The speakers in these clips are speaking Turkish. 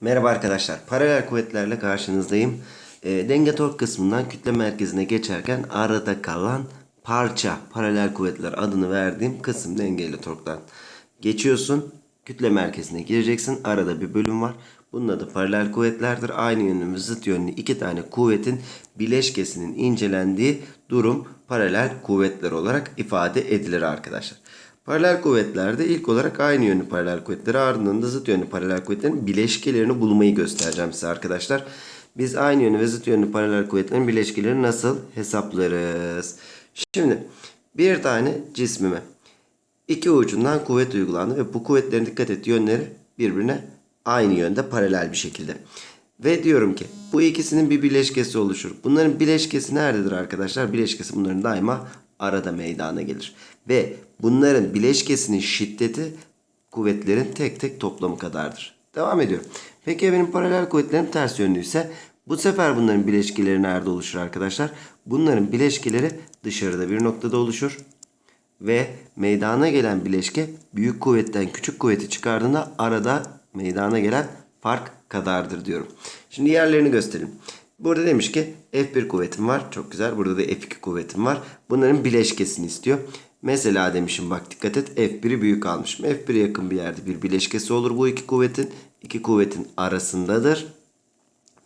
Merhaba arkadaşlar. Paralel kuvvetlerle karşınızdayım. E, denge tork kısmından kütle merkezine geçerken arada kalan parça paralel kuvvetler adını verdiğim kısım dengeli torktan geçiyorsun. Kütle merkezine gireceksin. Arada bir bölüm var. Bunun adı paralel kuvvetlerdir. Aynı yönlü zıt yönlü iki tane kuvvetin bileşkesinin incelendiği durum paralel kuvvetler olarak ifade edilir arkadaşlar. Paralel kuvvetlerde ilk olarak aynı yönlü paralel kuvvetleri ardından da zıt yönlü paralel kuvvetlerin bileşkelerini bulmayı göstereceğim size arkadaşlar. Biz aynı yönlü ve zıt yönlü paralel kuvvetlerin bileşkelerini nasıl hesaplarız? Şimdi bir tane cismime iki ucundan kuvvet uygulandı ve bu kuvvetlerin dikkat et yönleri birbirine aynı yönde paralel bir şekilde. Ve diyorum ki bu ikisinin bir bileşkesi oluşur. Bunların bileşkesi nerededir arkadaşlar? Bileşkesi bunların daima arada meydana gelir. Ve bunların bileşkesinin şiddeti kuvvetlerin tek tek toplamı kadardır. Devam ediyorum. Peki benim paralel kuvvetlerim ters yönlüyse bu sefer bunların bileşkeleri nerede oluşur arkadaşlar? Bunların bileşkeleri dışarıda bir noktada oluşur. Ve meydana gelen bileşke büyük kuvvetten küçük kuvveti çıkardığında arada meydana gelen fark kadardır diyorum. Şimdi yerlerini gösterelim. Burada demiş ki F1 kuvvetim var. Çok güzel. Burada da F2 kuvvetim var. Bunların bileşkesini istiyor. Mesela demişim bak dikkat et F1'i büyük almışım. F1'e yakın bir yerde bir bileşkesi olur bu iki kuvvetin. iki kuvvetin arasındadır.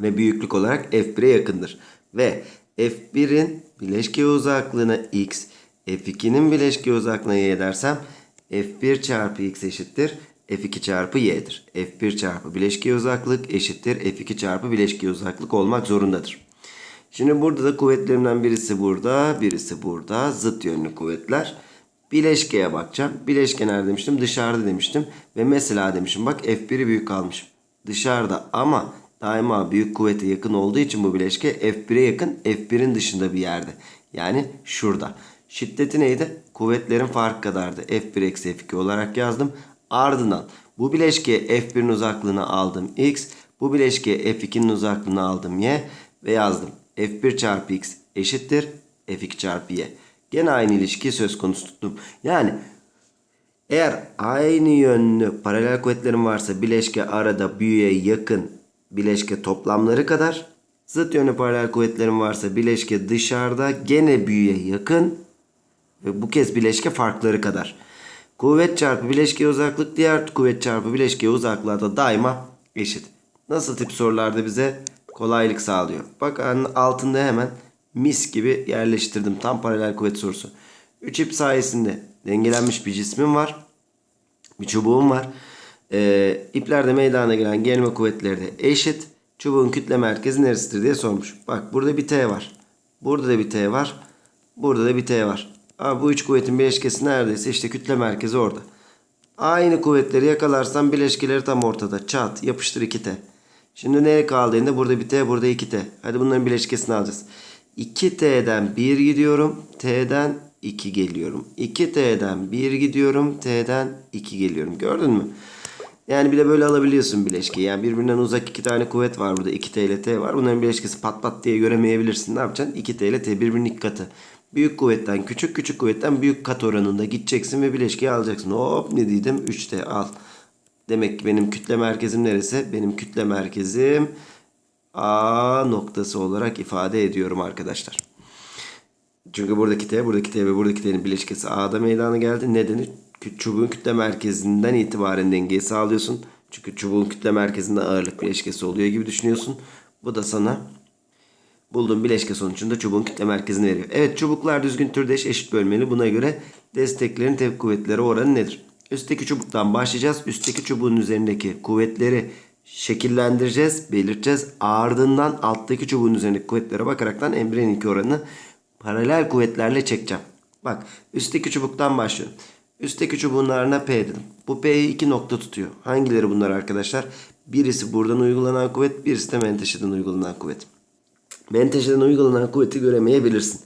Ve büyüklük olarak F1'e yakındır. Ve F1'in bileşke uzaklığına x, F2'nin bileşke uzaklığına y dersem F1 çarpı x eşittir. F2 çarpı y'dir. F1 çarpı bileşke uzaklık eşittir. F2 çarpı bileşke uzaklık olmak zorundadır. Şimdi burada da kuvvetlerimden birisi burada, birisi burada. Zıt yönlü kuvvetler. Bileşkeye bakacağım. Bileşke nerede demiştim? Dışarıda demiştim. Ve mesela demişim bak F1'i büyük almışım. Dışarıda ama daima büyük kuvvete yakın olduğu için bu bileşke F1'e yakın F1'in dışında bir yerde. Yani şurada. Şiddeti neydi? Kuvvetlerin farkı kadardı. F1 eksi F2 olarak yazdım. Ardından bu bileşkeye F1'in uzaklığını aldım x. Bu bileşkeye F2'nin uzaklığını aldım y. Ve yazdım. F1 çarpı x eşittir F2 çarpı y. Gene aynı ilişkiyi söz konusu tuttum. Yani eğer aynı yönlü paralel kuvvetlerim varsa bileşke arada büyüye yakın bileşke toplamları kadar. Zıt yönlü paralel kuvvetlerim varsa bileşke dışarıda gene büyüye yakın ve bu kez bileşke farkları kadar. Kuvvet çarpı bileşke uzaklık diğer kuvvet çarpı bileşke uzaklığa da daima eşit. Nasıl tip sorularda bize kolaylık sağlıyor. Bak altında hemen mis gibi yerleştirdim tam paralel kuvvet sorusu. 3 ip sayesinde dengelenmiş bir cismim var. Bir çubuğum var. Ee, iplerde meydana gelen gelme kuvvetleri de eşit. Çubuğun kütle merkezi neresidir diye sormuş. Bak burada bir T var. Burada da bir T var. Burada da bir T var. Abi bu üç kuvvetin bileşkesi neredeyse işte kütle merkezi orada. Aynı kuvvetleri yakalarsam bileşkeleri tam ortada. Çat yapıştır 2T. Şimdi neye kaldığında burada bir T burada 2T. Hadi bunların bileşkesini alacağız. 2T'den 1 gidiyorum. T'den 2 geliyorum. 2T'den 1 gidiyorum. T'den 2 geliyorum. Gördün mü? Yani bir de böyle alabiliyorsun bileşkeyi. Yani birbirinden uzak iki tane kuvvet var burada. 2T ile T var. Bunların bileşkesi pat pat diye göremeyebilirsin. Ne yapacaksın? 2T ile T birbirinin iki katı. Büyük kuvvetten küçük, küçük kuvvetten büyük kat oranında gideceksin ve bileşkeyi alacaksın. Hop ne dedim? 3T al. Demek ki benim kütle merkezim neresi? Benim kütle merkezim A noktası olarak ifade ediyorum arkadaşlar. Çünkü buradaki T, buradaki T ve buradaki T'nin bileşkesi A'da meydana geldi. Nedeni çubuğun kütle merkezinden itibaren dengeyi sağlıyorsun. Çünkü çubuğun kütle merkezinde ağırlık bileşkesi oluyor gibi düşünüyorsun. Bu da sana bulduğun bileşke sonucunda çubuğun kütle merkezini veriyor. Evet çubuklar düzgün türde eş eşit bölmeli. Buna göre desteklerin tepki kuvvetleri oranı nedir? Üstteki çubuktan başlayacağız. Üstteki çubuğun üzerindeki kuvvetleri şekillendireceğiz, belirteceğiz. Ardından alttaki çubuğun üzerindeki kuvvetlere bakaraktan Emre'nin iki oranını paralel kuvvetlerle çekeceğim. Bak üstteki çubuktan başlıyorum. Üstteki çubuğun P dedim. Bu P'yi iki nokta tutuyor. Hangileri bunlar arkadaşlar? Birisi buradan uygulanan kuvvet, birisi de menteşeden uygulanan kuvvet. Menteşeden uygulanan kuvveti göremeyebilirsin.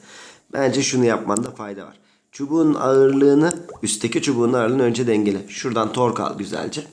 Bence şunu yapmanda fayda var. Çubuğun ağırlığını, üstteki çubuğun ağırlığını önce dengele. Şuradan tork al güzelce.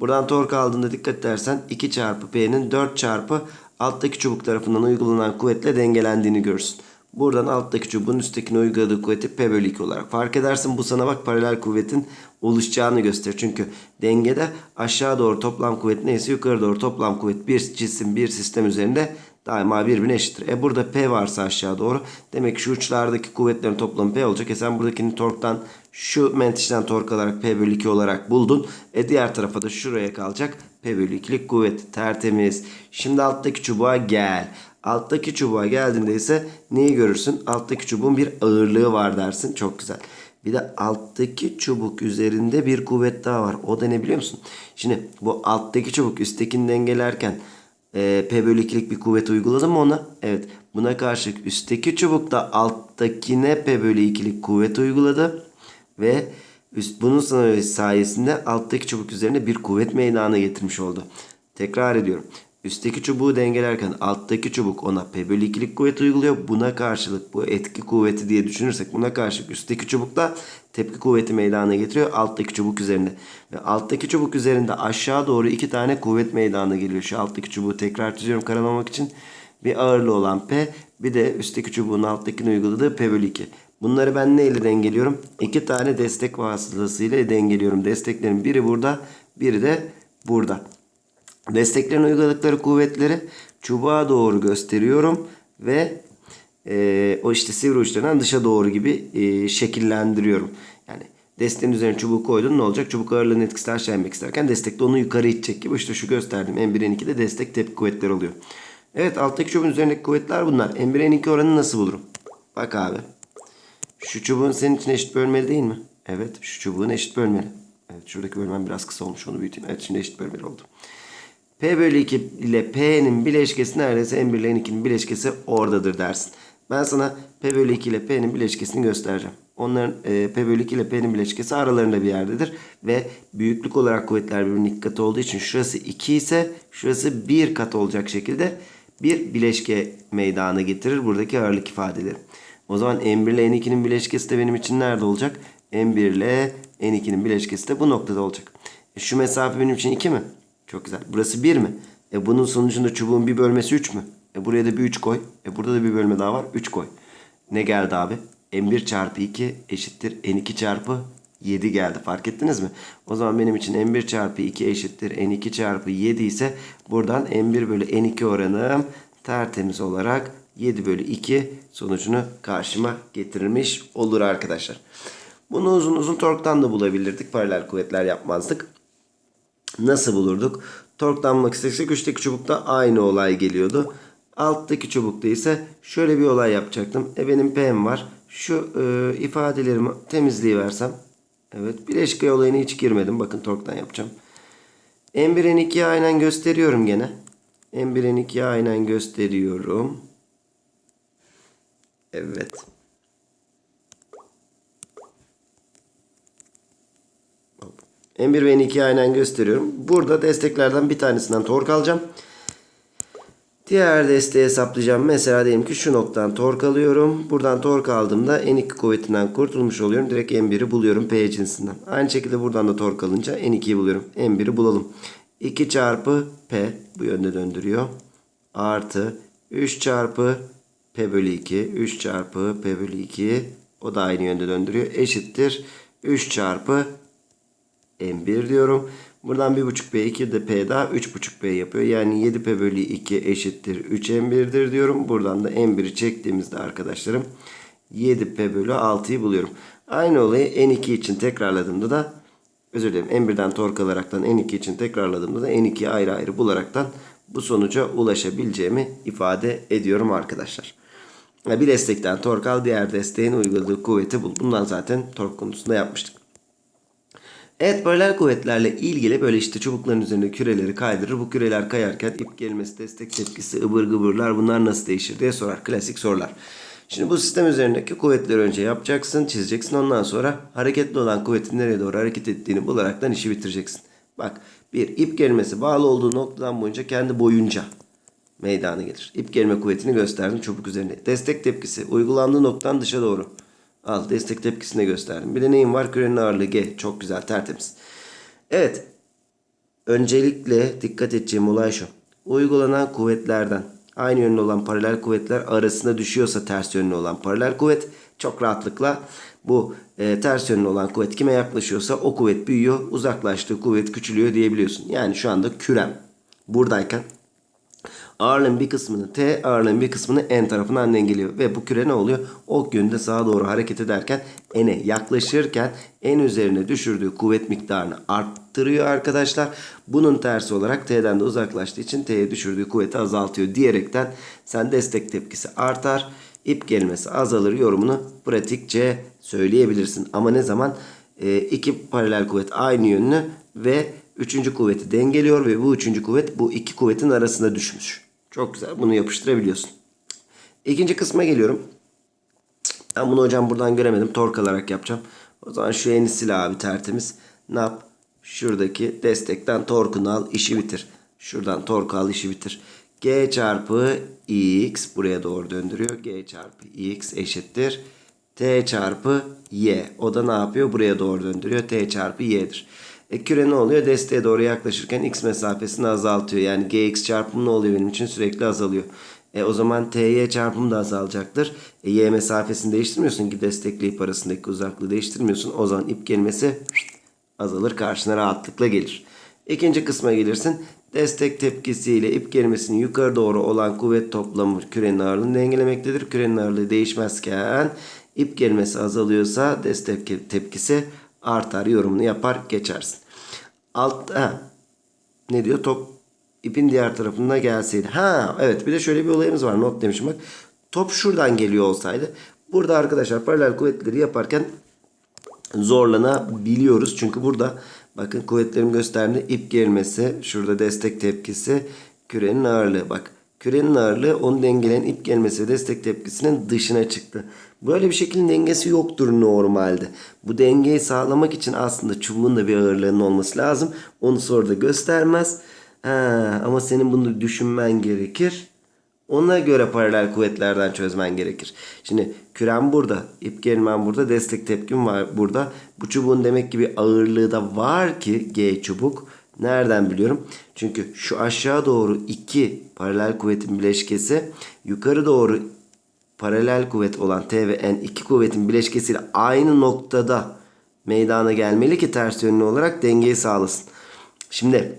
Buradan tork aldığında dikkat edersen 2 çarpı P'nin 4 çarpı alttaki çubuk tarafından uygulanan kuvvetle dengelendiğini görürsün. Buradan alttaki çubuğun üsttekine uyguladığı kuvveti P bölü 2 olarak fark edersin. Bu sana bak paralel kuvvetin oluşacağını gösterir. Çünkü dengede aşağı doğru toplam kuvvet neyse yukarı doğru toplam kuvvet bir cisim bir sistem üzerinde daima birbirine eşittir. E burada P varsa aşağı doğru demek ki şu uçlardaki kuvvetlerin toplamı P olacak. E sen buradakini torktan şu menteşten tork alarak P bölü 2 olarak buldun. E diğer tarafa da şuraya kalacak P bölü 2'lik kuvvet. Tertemiz. Şimdi alttaki çubuğa gel. Alttaki çubuğa geldiğinde ise neyi görürsün? Alttaki çubuğun bir ağırlığı var dersin. Çok güzel. Bir de alttaki çubuk üzerinde bir kuvvet daha var. O da ne biliyor musun? Şimdi bu alttaki çubuk üsttekini dengelerken e, P bölü 2'lik bir kuvvet uyguladı mı ona? Evet. Buna karşılık üstteki çubuk da alttakine P bölü 2'lik kuvvet uyguladı. Ve üst, bunun sayesinde alttaki çubuk üzerine bir kuvvet meydana getirmiş oldu. Tekrar ediyorum. Üstteki çubuğu dengelerken alttaki çubuk ona P bölü 2'lik kuvvet uyguluyor. Buna karşılık bu etki kuvveti diye düşünürsek buna karşılık üstteki çubuk da tepki kuvveti meydana getiriyor alttaki çubuk üzerinde. Ve alttaki çubuk üzerinde aşağı doğru iki tane kuvvet meydana geliyor. Şu alttaki çubuğu tekrar çiziyorum karalamak için. Bir ağırlığı olan P bir de üstteki çubuğun alttakine uyguladığı P bölü 2. Bunları ben neyle dengeliyorum? İki tane destek vasıtasıyla dengeliyorum. Desteklerin biri burada biri de burada. Desteklerin uyguladıkları kuvvetleri çubuğa doğru gösteriyorum ve e, o işte sivri uçlarından dışa doğru gibi e, şekillendiriyorum. Yani desteğin üzerine çubuğu koydun ne olacak? Çubuk ağırlığının etkisi aşağı inmek isterken destek de onu yukarı itecek gibi. İşte şu gösterdim. M1 N2'de destek tepki kuvvetleri oluyor. Evet alttaki çubuğun üzerindeki kuvvetler bunlar. M1 N2 oranını nasıl bulurum? Bak abi. Şu çubuğun senin için eşit bölmeli değil mi? Evet şu çubuğun eşit bölmeli. Evet şuradaki bölmem biraz kısa olmuş onu büyüteyim. Evet şimdi eşit bölmeli oldu. P bölü 2 ile P'nin bileşkesi neredeyse M1 ile N2'nin bileşkesi oradadır dersin. Ben sana P bölü 2 ile P'nin bileşkesini göstereceğim. Onların e, P bölü 2 ile P'nin bileşkesi aralarında bir yerdedir. Ve büyüklük olarak kuvvetler birbirinin iki katı olduğu için şurası 2 ise şurası 1 kat olacak şekilde bir bileşke meydana getirir buradaki ağırlık ifadeleri. O zaman M1 ile N2'nin bileşkesi de benim için nerede olacak? M1 ile N2'nin bileşkesi de bu noktada olacak. E, şu mesafe benim için 2 mi? Çok güzel. Burası 1 mi? E bunun sonucunda çubuğun bir bölmesi 3 mü? E buraya da bir 3 koy. E burada da bir bölme daha var. 3 koy. Ne geldi abi? M1 çarpı 2 eşittir N2 çarpı 7 geldi. Fark ettiniz mi? O zaman benim için M1 çarpı 2 eşittir N2 çarpı 7 ise buradan M1 bölü N2 oranım tertemiz olarak 7 bölü 2 sonucunu karşıma getirmiş olur arkadaşlar. Bunu uzun uzun torktan da bulabilirdik. Paralel kuvvetler yapmazdık. Nasıl bulurduk? Torklanmak istesek üstteki çubukta aynı olay geliyordu. Alttaki çubukta ise şöyle bir olay yapacaktım. E benim P'm var. Şu e, ifadelerimi temizleyiversem. Evet bileşke olayına hiç girmedim. Bakın torktan yapacağım. M1 N2'ye aynen gösteriyorum gene. M1 N2'ye aynen gösteriyorum. Evet. M1 ve N2'yi aynen gösteriyorum. Burada desteklerden bir tanesinden tork alacağım. Diğer desteği hesaplayacağım. Mesela diyelim ki şu noktadan tork alıyorum. Buradan tork aldığımda N2 kuvvetinden kurtulmuş oluyorum. Direkt M1'i buluyorum P cinsinden. Aynı şekilde buradan da tork alınca N2'yi buluyorum. M1'i bulalım. 2 çarpı P bu yönde döndürüyor. Artı 3 çarpı P bölü 2. 3 çarpı P bölü 2. O da aynı yönde döndürüyor. Eşittir. 3 çarpı M1 diyorum. Buradan 1.5P 2 de P daha 3.5P yapıyor. Yani 7P bölü 2 eşittir 3M1'dir diyorum. Buradan da M1'i çektiğimizde arkadaşlarım 7P bölü 6'yı buluyorum. Aynı olayı N2 için tekrarladığımda da özür dilerim M1'den tork alaraktan N2 için tekrarladığımda da N2'yi ayrı ayrı bularaktan bu sonuca ulaşabileceğimi ifade ediyorum arkadaşlar. Bir destekten tork al diğer desteğin uyguladığı kuvveti bul. Bundan zaten tork konusunda yapmıştık. Evet paralel kuvvetlerle ilgili böyle işte çubukların üzerinde küreleri kaydırır. Bu küreler kayarken ip gelmesi, destek tepkisi, ıvır gıvırlar bunlar nasıl değişir diye sorar. Klasik sorular. Şimdi bu sistem üzerindeki kuvvetleri önce yapacaksın, çizeceksin. Ondan sonra hareketli olan kuvvetin nereye doğru hareket ettiğini bularaktan işi bitireceksin. Bak bir ip gelmesi bağlı olduğu noktadan boyunca kendi boyunca meydana gelir. İp gelme kuvvetini gösterdim çubuk üzerinde. Destek tepkisi uygulandığı noktadan dışa doğru. Al destek tepkisini gösterdim. Bir de neyim var? Kürenin ağırlığı G. Çok güzel tertemiz. Evet. Öncelikle dikkat edeceğim olay şu. Uygulanan kuvvetlerden aynı yönlü olan paralel kuvvetler arasında düşüyorsa ters yönlü olan paralel kuvvet çok rahatlıkla bu e, ters yönlü olan kuvvet kime yaklaşıyorsa o kuvvet büyüyor. Uzaklaştığı kuvvet küçülüyor diyebiliyorsun. Yani şu anda kürem buradayken ağırlığın bir kısmını T, ağırlığın bir kısmını N tarafından dengeliyor. Ve bu küre ne oluyor? Ok yönünde sağa doğru hareket ederken N'e yaklaşırken N üzerine düşürdüğü kuvvet miktarını arttırıyor arkadaşlar. Bunun tersi olarak T'den de uzaklaştığı için T'ye düşürdüğü kuvveti azaltıyor diyerekten sen destek tepkisi artar. ip gelmesi azalır yorumunu pratikçe söyleyebilirsin. Ama ne zaman? E, iki paralel kuvvet aynı yönlü ve üçüncü kuvveti dengeliyor ve bu üçüncü kuvvet bu iki kuvvetin arasında düşmüş. Çok güzel. Bunu yapıştırabiliyorsun. İkinci kısma geliyorum. Ben bunu hocam buradan göremedim. Tork alarak yapacağım. O zaman şu eni sil abi tertemiz. Ne yap? Şuradaki destekten torkunu al. işi bitir. Şuradan torku al. işi bitir. G çarpı x buraya doğru döndürüyor. G çarpı x eşittir. T çarpı y. O da ne yapıyor? Buraya doğru döndürüyor. T çarpı y'dir. E küre ne oluyor? Desteğe doğru yaklaşırken x mesafesini azaltıyor. Yani gx çarpımı ne oluyor benim için? Sürekli azalıyor. E o zaman ty çarpımı da azalacaktır. E, y mesafesini değiştirmiyorsun ki destekle ip arasındaki uzaklığı değiştirmiyorsun. O zaman ip gelmesi azalır. Karşına rahatlıkla gelir. İkinci kısma gelirsin. Destek tepkisiyle ip gelmesinin yukarı doğru olan kuvvet toplamı kürenin ağırlığını dengelemektedir. Kürenin ağırlığı değişmezken ip gelmesi azalıyorsa destek tepkisi artar yorumunu yapar geçersin. Alt ha, ne diyor top ipin diğer tarafına gelseydi. Ha evet bir de şöyle bir olayımız var not demişim bak. Top şuradan geliyor olsaydı burada arkadaşlar paralel kuvvetleri yaparken zorlanabiliyoruz. Çünkü burada bakın kuvvetlerin gösterdiği ip gelmesi, şurada destek tepkisi, kürenin ağırlığı. Bak kürenin ağırlığı onu dengeleyen ip gelmesi ve destek tepkisinin dışına çıktı. Böyle bir şekilde dengesi yoktur normalde. Bu dengeyi sağlamak için aslında çubuğun da bir ağırlığının olması lazım. Onu soruda göstermez. Ha, ama senin bunu düşünmen gerekir. Ona göre paralel kuvvetlerden çözmen gerekir. Şimdi kürem burada, ip gelmem burada, destek tepkim var burada. Bu çubuğun demek ki bir ağırlığı da var ki G çubuk. Nereden biliyorum? Çünkü şu aşağı doğru iki paralel kuvvetin bileşkesi, yukarı doğru paralel kuvvet olan T ve N iki kuvvetin bileşkesiyle aynı noktada meydana gelmeli ki ters yönlü olarak dengeyi sağlasın. Şimdi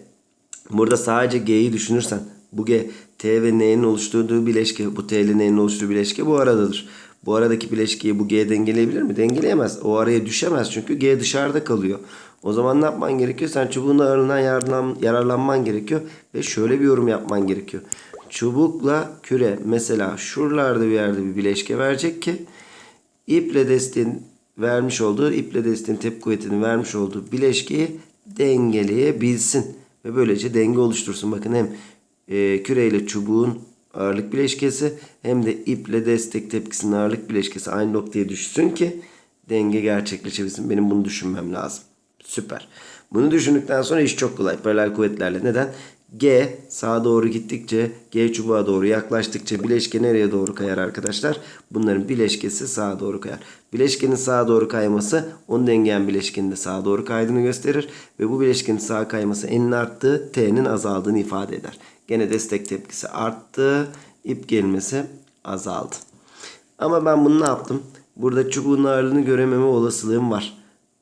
burada sadece G'yi düşünürsen bu G T ve N'nin oluşturduğu bileşke bu T ile N'nin oluşturduğu bileşke bu aradadır. Bu aradaki bileşkeyi bu G dengeleyebilir mi? Dengeleyemez. O araya düşemez çünkü G dışarıda kalıyor. O zaman ne yapman gerekiyor? Sen çubuğun ağırlığından yararlan, yararlanman gerekiyor. Ve şöyle bir yorum yapman gerekiyor. Çubukla küre mesela şuralarda bir yerde bir bileşke verecek ki iple desteğin vermiş olduğu, iple desteğin tepki kuvvetinin vermiş olduğu bileşkeyi dengeleyebilsin. Ve böylece denge oluştursun. Bakın hem e, küreyle çubuğun ağırlık bileşkesi hem de iple destek tepkisinin ağırlık bileşkesi aynı noktaya düşsün ki denge gerçekleşebilsin. Benim bunu düşünmem lazım. Süper. Bunu düşündükten sonra iş çok kolay. Paralel kuvvetlerle. Neden? G sağa doğru gittikçe, G çubuğa doğru yaklaştıkça bileşke nereye doğru kayar arkadaşlar? Bunların bileşkesi sağa doğru kayar. Bileşkenin sağa doğru kayması onu dengeyen bileşkenin de sağa doğru kaydığını gösterir. Ve bu bileşkenin sağa kayması N'in arttığı, T'nin azaldığını ifade eder. Gene destek tepkisi arttı, ip gelmesi azaldı. Ama ben bunu ne yaptım? Burada çubuğun ağırlığını görememe olasılığım var.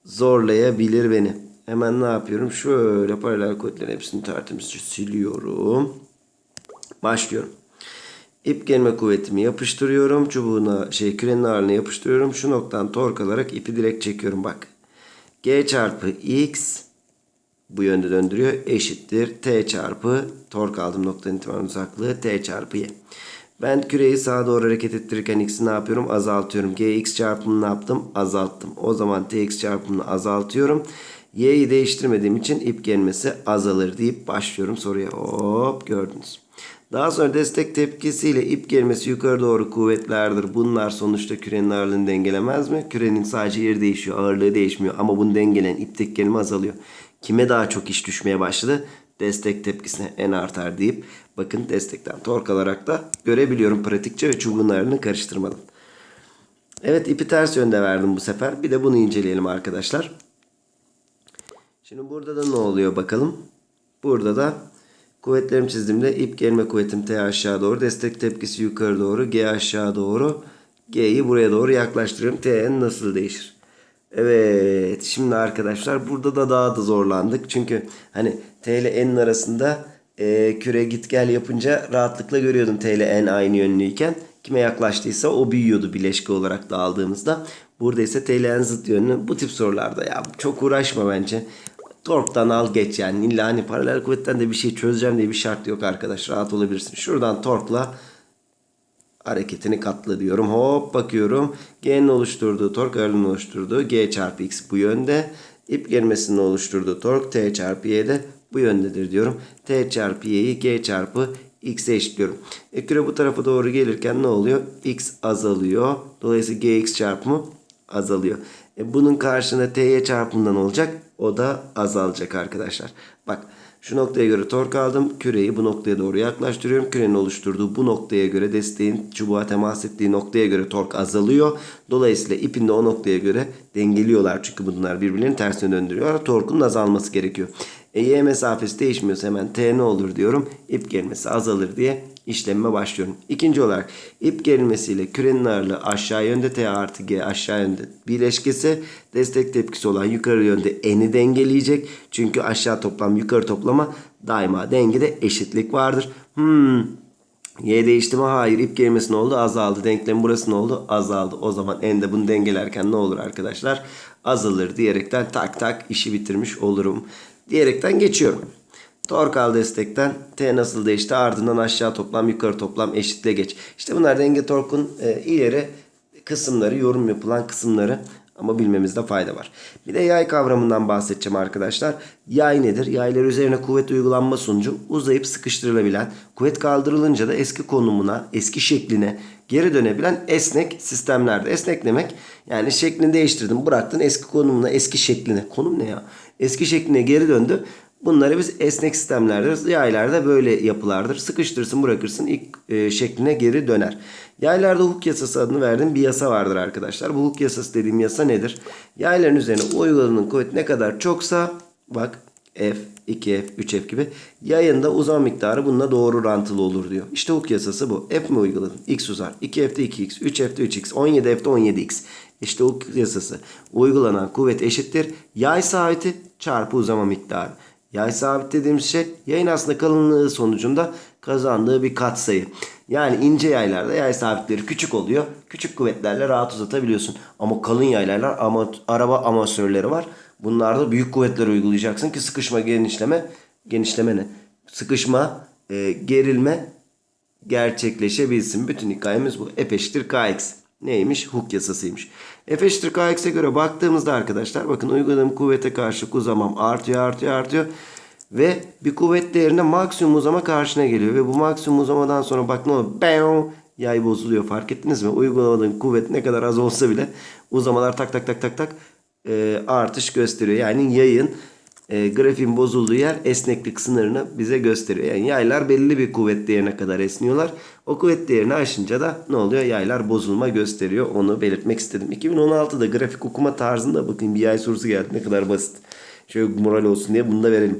Zorlayabilir beni. Hemen ne yapıyorum? Şöyle paralel kuvvetlerin hepsini tertemizce siliyorum. Başlıyorum. İp gelme kuvvetimi yapıştırıyorum. Çubuğuna şey kürenin ağırlığını yapıştırıyorum. Şu noktadan tork alarak ipi direkt çekiyorum. Bak. G çarpı X bu yönde döndürüyor. Eşittir. T çarpı tork aldım noktanın itibaren uzaklığı. T çarpı Y. Ben küreyi sağa doğru hareket ettirirken x'i ne yapıyorum? Azaltıyorum. Gx çarpımını ne yaptım? Azalttım. O zaman tx çarpımını azaltıyorum. Y'yi değiştirmediğim için ip gelmesi azalır deyip başlıyorum soruya. Hop gördünüz. Daha sonra destek tepkisiyle ip gelmesi yukarı doğru kuvvetlerdir. Bunlar sonuçta kürenin ağırlığını dengelemez mi? Kürenin sadece yeri değişiyor, ağırlığı değişmiyor. Ama bunu dengelen ipteki gelme azalıyor. Kime daha çok iş düşmeye başladı? Destek tepkisine en artar deyip bakın destekten tork alarak da görebiliyorum pratikçe ve çubuğun ağırlığını. Evet ipi ters yönde verdim bu sefer. Bir de bunu inceleyelim arkadaşlar. Şimdi burada da ne oluyor bakalım. Burada da Kuvvetlerimi çizdiğimde ip gelme kuvvetim T aşağı doğru. Destek tepkisi yukarı doğru. G aşağı doğru. G'yi buraya doğru yaklaştırıyorum. Tn nasıl değişir? Evet. Şimdi arkadaşlar burada da daha da zorlandık. Çünkü hani T ile N'in arasında e, küre git gel yapınca rahatlıkla görüyordum T ile N aynı yönlüyken. Kime yaklaştıysa o büyüyordu bileşke olarak dağıldığımızda. Burada ise T ile N zıt yönlü. Bu tip sorularda ya çok uğraşma bence. Tork'tan al geç yani. İlla hani paralel kuvvetten de bir şey çözeceğim diye bir şart yok arkadaş. Rahat olabilirsin. Şuradan torkla hareketini katla diyorum. Hop bakıyorum. G'nin oluşturduğu tork Earl'ün oluşturduğu G çarpı X bu yönde. İp germesinin oluşturduğu tork T çarpı Y de bu yöndedir diyorum. T çarpı Y'yi G çarpı X'e eşitliyorum. E küre bu tarafa doğru gelirken ne oluyor? X azalıyor. Dolayısıyla GX çarpımı azalıyor. E bunun karşına TY çarpımından olacak. O da azalacak arkadaşlar. Bak şu noktaya göre tork aldım. Küreyi bu noktaya doğru yaklaştırıyorum. Kürenin oluşturduğu bu noktaya göre desteğin çubuğa temas ettiği noktaya göre tork azalıyor. Dolayısıyla ipin de o noktaya göre dengeliyorlar. Çünkü bunlar birbirlerini tersine döndürüyorlar. Torkun azalması gerekiyor. E, y mesafesi değişmiyorsa hemen t ne olur diyorum. İp gerilmesi azalır diye işlemime başlıyorum. İkinci olarak ip gerilmesiyle kürenin ağırlığı aşağı yönde t artı g aşağı yönde bileşkesi destek tepkisi olan yukarı yönde n'i dengeleyecek. Çünkü aşağı toplam yukarı toplama daima dengede eşitlik vardır. Hmm. Y değişti mi? Hayır. İp gerilmesi ne oldu? Azaldı. Denklem burası ne oldu? Azaldı. O zaman n de bunu dengelerken ne olur arkadaşlar? Azalır diyerekten tak tak işi bitirmiş olurum. Diyerekten geçiyorum. Tork al destekten T nasıl değişti ardından aşağı toplam yukarı toplam eşitle geç. İşte bunlar denge torkun e, ileri kısımları yorum yapılan kısımları ama bilmemizde fayda var. Bir de yay kavramından bahsedeceğim arkadaşlar. Yay nedir? Yaylar üzerine kuvvet uygulanma sonucu uzayıp sıkıştırılabilen, kuvvet kaldırılınca da eski konumuna, eski şekline geri dönebilen esnek sistemlerde. Esnek demek yani şeklini değiştirdin, bıraktın eski konumuna, eski şekline. Konum ne ya? Eski şekline geri döndü. Bunları biz esnek sistemler deriz. Yaylarda böyle yapılardır. Sıkıştırırsın bırakırsın ilk e, şekline geri döner. Yaylarda hukuk yasası adını verdiğim bir yasa vardır arkadaşlar. Bu hukuk yasası dediğim yasa nedir? Yayların üzerine uyguladığın kuvvet ne kadar çoksa bak F, 2F, 3F gibi yayında uzama miktarı bununla doğru orantılı olur diyor. İşte hukuk yasası bu. F mi uyguladın? X uzar. 2F'de 2X, 3F'de 3X, 17F'de 17X. İşte hukuk yasası. Uygulanan kuvvet eşittir. Yay sabiti çarpı uzama miktarı. Yay sabit dediğimiz şey yayın aslında kalınlığı sonucunda kazandığı bir katsayı. Yani ince yaylarda yay sabitleri küçük oluyor. Küçük kuvvetlerle rahat uzatabiliyorsun. Ama kalın yaylarlar ama araba amatörleri var. Bunlarda büyük kuvvetler uygulayacaksın ki sıkışma genişleme genişleme ne? Sıkışma e, gerilme gerçekleşebilsin. Bütün hikayemiz bu. F KX. Neymiş? Huk yasasıymış. F eşittir KX'e göre baktığımızda arkadaşlar bakın uyguladığım kuvvete karşı uzamam artıyor artıyor artıyor. Ve bir kuvvet değerine maksimum uzama karşına geliyor. Ve bu maksimum uzamadan sonra bak ne oluyor? Yay bozuluyor fark ettiniz mi? Uygulamadığın kuvvet ne kadar az olsa bile uzamalar tak tak tak tak tak e, artış gösteriyor. Yani yayın e, grafiğin bozulduğu yer esneklik sınırını bize gösteriyor. Yani yaylar belli bir kuvvet değerine kadar esniyorlar. O kuvvet değerini aşınca da ne oluyor? Yaylar bozulma gösteriyor. Onu belirtmek istedim. 2016'da grafik okuma tarzında bakın bir yay sorusu geldi. Ne kadar basit. Şöyle moral olsun diye bunu da verelim.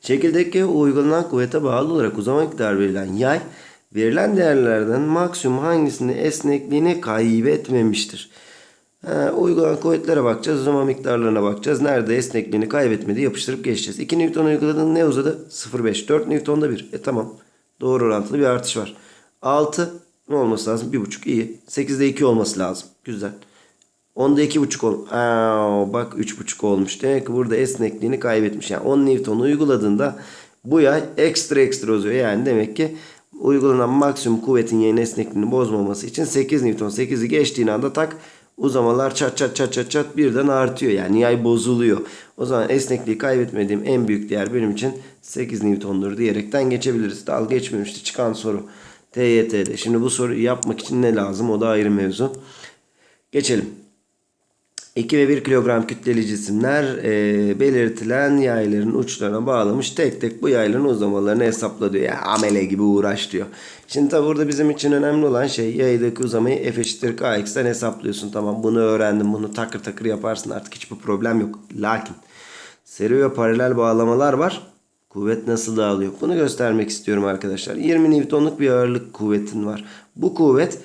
Şekildeki uygulanan kuvvete bağlı olarak uzama miktarı verilen yay verilen değerlerden maksimum hangisini esnekliğini kaybetmemiştir. Ha, uygulanan kuvvetlere bakacağız. Uzama miktarlarına bakacağız. Nerede esnekliğini kaybetmedi yapıştırıp geçeceğiz. 2 Newton uyguladığın ne uzadı? 0,5. 4 Newton'da 1. E tamam. Doğru orantılı bir artış var. 6 ne olması lazım? 1,5 iyi. 8'de 2 olması lazım. Güzel. 10'da 2,5 ol. Aa, bak 3,5 olmuş. Demek ki burada esnekliğini kaybetmiş. Yani 10 Newton uyguladığında bu yay ekstra ekstra uzuyor. Yani demek ki uygulanan maksimum kuvvetin yayın esnekliğini bozmaması için 8 Newton 8'i geçtiğin anda tak uzamalar çat çat çat çat çat birden artıyor. Yani yay bozuluyor. O zaman esnekliği kaybetmediğim en büyük değer benim için 8 Newton'dur diyerekten geçebiliriz. Dal geçmemişti çıkan soru. TYT'de. Şimdi bu soruyu yapmak için ne lazım? O da ayrı mevzu. Geçelim. 2 ve 1 kilogram kütleli cisimler e, belirtilen yayların uçlarına bağlamış. Tek tek bu yayların uzamalarını hesapla diyor. Yani amele gibi uğraş diyor. Şimdi tabi burada bizim için önemli olan şey yaydaki uzamayı f eşittir kx'ten hesaplıyorsun. Tamam bunu öğrendim. Bunu takır takır yaparsın artık hiçbir problem yok. Lakin seri ve paralel bağlamalar var. Kuvvet nasıl dağılıyor? Bunu göstermek istiyorum arkadaşlar. 20 Newton'luk bir ağırlık kuvvetin var. Bu kuvvet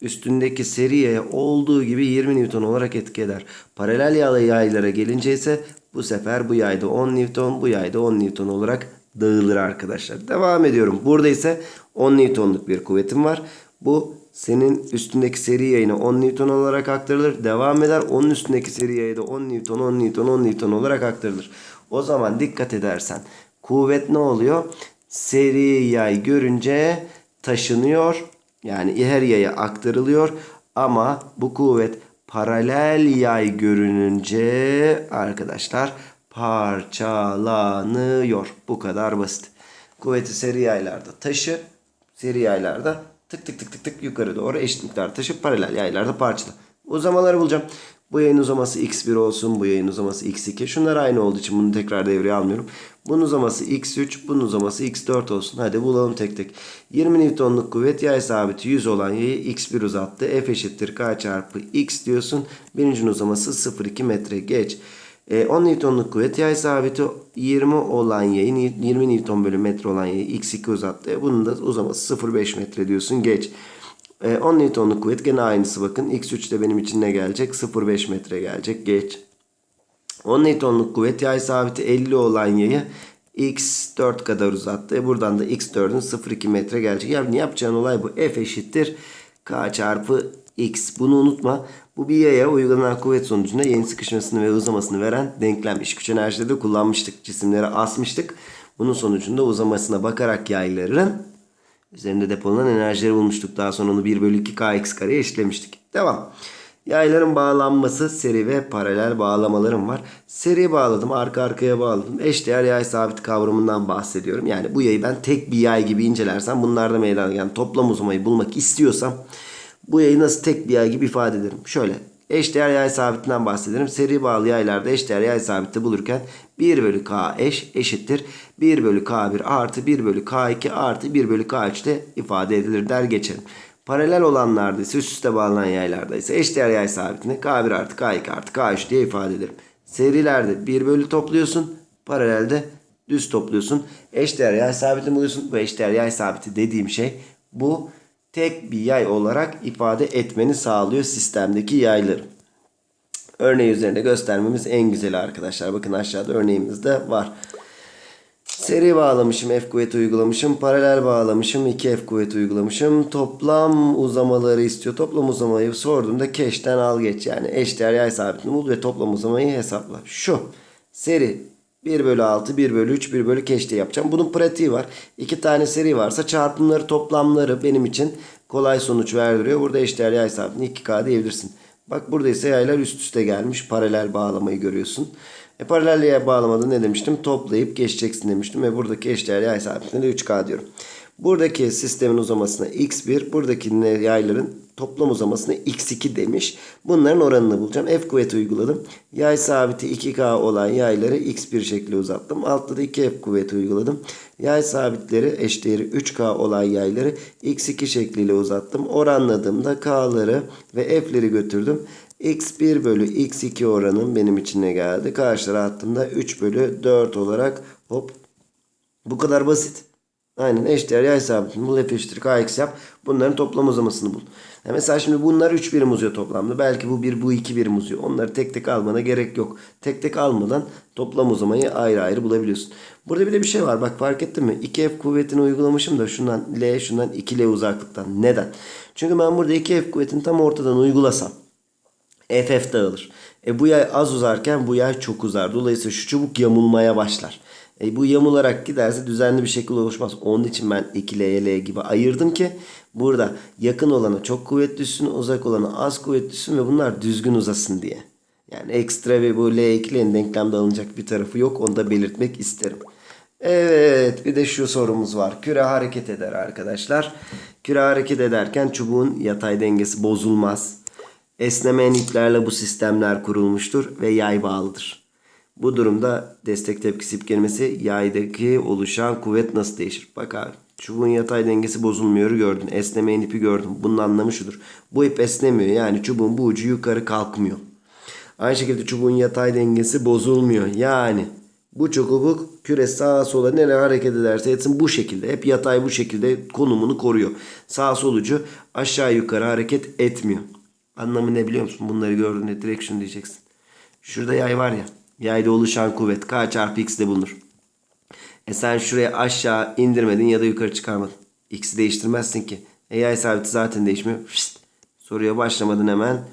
üstündeki seri olduğu gibi 20 Newton olarak etki eder. Paralel yağlı yaylara gelince ise bu sefer bu yayda 10 Newton, bu yayda 10 Newton olarak dağılır arkadaşlar. Devam ediyorum. Burada ise 10 Newton'luk bir kuvvetim var. Bu senin üstündeki seri yayına 10 Newton olarak aktarılır. Devam eder. Onun üstündeki seri yayı da 10 Newton, 10 Newton, 10 Newton olarak aktarılır. O zaman dikkat edersen kuvvet ne oluyor? Seri yay görünce taşınıyor. Yani her yaya aktarılıyor. Ama bu kuvvet paralel yay görününce arkadaşlar parçalanıyor. Bu kadar basit. Kuvveti seri yaylarda taşı, seri yaylarda tık tık tık tık tık yukarı doğru eşit miktar taşıp paralel yaylarda parçala. Uzamaları bulacağım. Bu yayın uzaması x1 olsun. Bu yayın uzaması x2. Şunlar aynı olduğu için bunu tekrar devreye almıyorum. Bunun uzaması x3. Bunun uzaması x4 olsun. Hadi bulalım tek tek. 20 Newton'luk kuvvet yay sabiti 100 olan yayı x1 uzattı. F eşittir k çarpı x diyorsun. Birincinin uzaması 0,2 metre. Geç. E, 10 Newton'luk kuvvet yay sabiti 20 olan yayın 20 Newton bölü metre olan yayı x2 uzattı. E, bunun da uzaması 0,5 metre diyorsun. Geç. E, 10 Newton'luk kuvvet gene aynısı bakın. x3 de benim için ne gelecek? 0,5 metre gelecek. Geç. 10 Newton'luk kuvvet yay sabiti 50 olan yayı x4 kadar uzattı. E, buradan da x4'ün 0,2 metre gelecek. Yani yapacağın olay bu. F eşittir k çarpı x. Bunu unutma. Bu bir yaya uygulanan kuvvet sonucunda yayın sıkışmasını ve uzamasını veren denklem. İş güç enerjide de kullanmıştık. Cisimlere asmıştık. Bunun sonucunda uzamasına bakarak yayların üzerinde depolanan enerjileri bulmuştuk. Daha sonra onu 1 bölü 2 kx kareye eşitlemiştik. Devam. Yayların bağlanması seri ve paralel bağlamalarım var. Seri bağladım, arka arkaya bağladım. Eşdeğer yay sabit kavramından bahsediyorum. Yani bu yayı ben tek bir yay gibi incelersem bunlarda meydana gelen toplam uzamayı bulmak istiyorsam bu yayı nasıl tek bir yay gibi ifade ederim? Şöyle eşdeğer yay sabitinden bahsederim. Seri bağlı yaylarda eşdeğer yay sabiti bulurken 1 bölü k eş eşittir. 1 bölü k1 artı 1 bölü k2 artı 1 bölü k3 de ifade edilir der geçelim. Paralel olanlarda ise üst üste bağlanan yaylarda ise eşdeğer yay sabitini k1 artı k2 artı k3 diye ifade ederim. Serilerde 1 bölü topluyorsun. Paralelde düz topluyorsun. Eşdeğer yay sabitini buluyorsun. Bu eşdeğer yay sabiti dediğim şey bu tek bir yay olarak ifade etmeni sağlıyor sistemdeki yayları. Örneği üzerinde göstermemiz en güzeli arkadaşlar. Bakın aşağıda örneğimiz de var. Seri bağlamışım, F kuvveti uygulamışım. Paralel bağlamışım, 2 F kuvveti uygulamışım. Toplam uzamaları istiyor. Toplam uzamayı sorduğumda keşten al geç. Yani eşdeğer yay sabitini bul ve toplam uzamayı hesapla. Şu seri 1 bölü 6, 1 bölü 3, 1 bölü keşte yapacağım. Bunun pratiği var. İki tane seri varsa çarpımları toplamları benim için kolay sonuç verdiriyor. Burada eşdeğer yay sabitini 2K diyebilirsin. Bak burada ise yaylar üst üste gelmiş. Paralel bağlamayı görüyorsun. E, paralel yay bağlamada ne demiştim? Toplayıp geçeceksin demiştim. Ve buradaki eşdeğer yay sabitine de 3K diyorum. Buradaki sistemin uzamasına x1, buradaki yayların toplam uzamasına x2 demiş. Bunların oranını bulacağım. F kuvveti uyguladım. Yay sabiti 2K olan yayları x1 şekli uzattım. Altta da 2F kuvveti uyguladım. Yay sabitleri eşdeğeri 3K olan yayları x2 şekliyle uzattım. Oranladığımda K'ları ve F'leri götürdüm. x1 bölü x2 oranım benim için ne geldi? Karşılara attığımda 3 bölü 4 olarak hop bu kadar basit. Aynen eşdeğer yay sabitini bul f eşittir kx yap. Bunların toplam uzamasını bul. Yani mesela şimdi bunlar 3 birim uzuyor toplamda. Belki bu bir bu 2 birim uzuyor. Onları tek tek almana gerek yok. Tek tek almadan toplam uzamayı ayrı ayrı bulabiliyorsun. Burada bir de bir şey var. Bak fark ettin mi? 2F kuvvetini uygulamışım da şundan L şundan 2L uzaklıktan. Neden? Çünkü ben burada 2F kuvvetini tam ortadan uygulasam FF dağılır. E bu yay az uzarken bu yay çok uzar. Dolayısıyla şu çubuk yamulmaya başlar. E bu yamularak giderse düzenli bir şekilde oluşmaz. Onun için ben 2L, L gibi ayırdım ki burada yakın olana çok kuvvet düşsün, uzak olana az kuvvet düşsün ve bunlar düzgün uzasın diye. Yani ekstra ve bu L2'lerin denklemde alınacak bir tarafı yok. Onu da belirtmek isterim. Evet bir de şu sorumuz var. Küre hareket eder arkadaşlar. Küre hareket ederken çubuğun yatay dengesi bozulmaz. Esnemeyen iplerle bu sistemler kurulmuştur ve yay bağlıdır. Bu durumda destek tepkisi ip kelimesi yaydaki oluşan kuvvet nasıl değişir? Bak abi çubuğun yatay dengesi bozulmuyor gördün. Esnemeyen ipi gördün. Bunun anlamı şudur. Bu ip esnemiyor yani çubuğun bu ucu yukarı kalkmıyor. Aynı şekilde çubuğun yatay dengesi bozulmuyor. Yani Bu çubuk küre sağa sola nereye hareket ederse etsin bu şekilde. Hep yatay bu şekilde konumunu koruyor. Sağ solucu aşağı yukarı hareket etmiyor. Anlamı ne biliyor musun? Bunları gördüğünde direkt şunu diyeceksin. Şurada yay var ya. Yayda oluşan kuvvet K çarpı X de bulunur. E sen şuraya aşağı indirmedin ya da yukarı çıkarmadın. X'i değiştirmezsin ki. E yay sabiti zaten değişmiyor. Fişt. Soruya başlamadın hemen.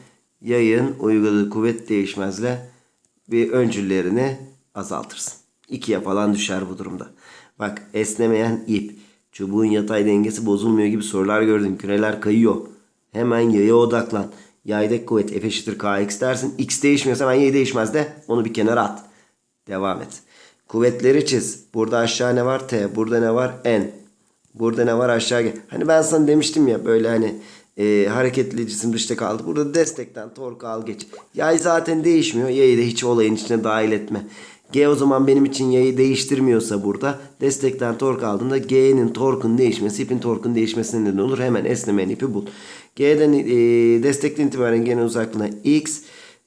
Yayın uyguladığı kuvvet değişmezle bir öncüllerini azaltırsın. İkiye falan düşer bu durumda. Bak esnemeyen ip. Çubuğun yatay dengesi bozulmuyor gibi sorular gördüm. Küreler kayıyor. Hemen yaya odaklan. Yaydaki kuvvet F eşittir KX dersin. X değişmiyorsa ben Y değişmez de onu bir kenara at. Devam et. Kuvvetleri çiz. Burada aşağı ne var? T. Burada ne var? N. Burada ne var? Aşağı gel. Hani ben sana demiştim ya böyle hani e, hareketli cisim dışta kaldı. Burada destekten torku al geç. Yay zaten değişmiyor. Yayı da hiç olayın içine dahil etme. G o zaman benim için yayı değiştirmiyorsa burada destekten tork aldığında G'nin torkun değişmesi ipin torkun değişmesine neden olur. Hemen esnemeyen ipi bul. G'den e, destekten itibaren G'nin uzaklığına X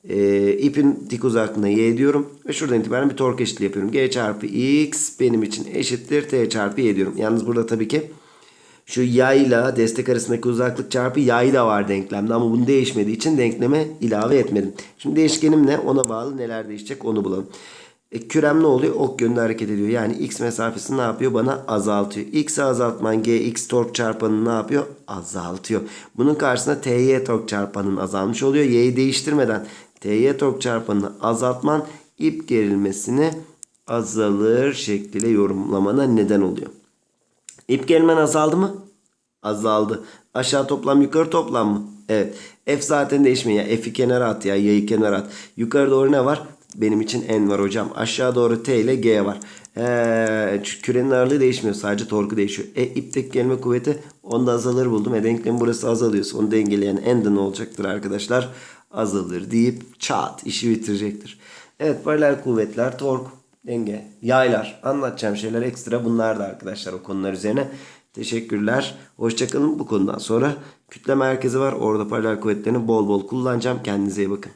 e, ipin dik uzaklığına Y diyorum. Ve şuradan itibaren bir tork eşitliği yapıyorum. G çarpı X benim için eşittir T çarpı Y diyorum. Yalnız burada tabii ki şu yayla destek arasındaki uzaklık çarpı yay da var denklemde ama bunu değişmediği için denkleme ilave etmedim. Şimdi değişkenim ne? Ona bağlı neler değişecek onu bulalım. E, kürem ne oluyor? Ok yönünde hareket ediyor. Yani x mesafesini ne yapıyor? Bana azaltıyor. X'i azaltman gx tork çarpanını ne yapıyor? Azaltıyor. Bunun karşısında ty tork çarpanının azalmış oluyor. Y'yi değiştirmeden ty tork çarpanını azaltman ip gerilmesini azalır şekliyle yorumlamana neden oluyor. İp gerilmen azaldı mı? Azaldı. Aşağı toplam yukarı toplam mı? Evet. F zaten değişmiyor. Ya. F'i kenara at ya. Y'yi kenara at. Yukarı doğru ne var? Benim için N var hocam. Aşağı doğru T ile G var. Ee, kürenin ağırlığı değişmiyor. Sadece torku değişiyor. E ipteki gelme kuvveti onda azalır buldum. E denklemi burası azalıyorsa onu dengeleyen N de ne olacaktır arkadaşlar? Azalır deyip çat işi bitirecektir. Evet paralel kuvvetler, tork, denge, yaylar. Anlatacağım şeyler ekstra bunlar da arkadaşlar o konular üzerine. Teşekkürler. Hoşçakalın. Bu konudan sonra kütle merkezi var. Orada paralel kuvvetlerini bol bol kullanacağım. Kendinize iyi bakın.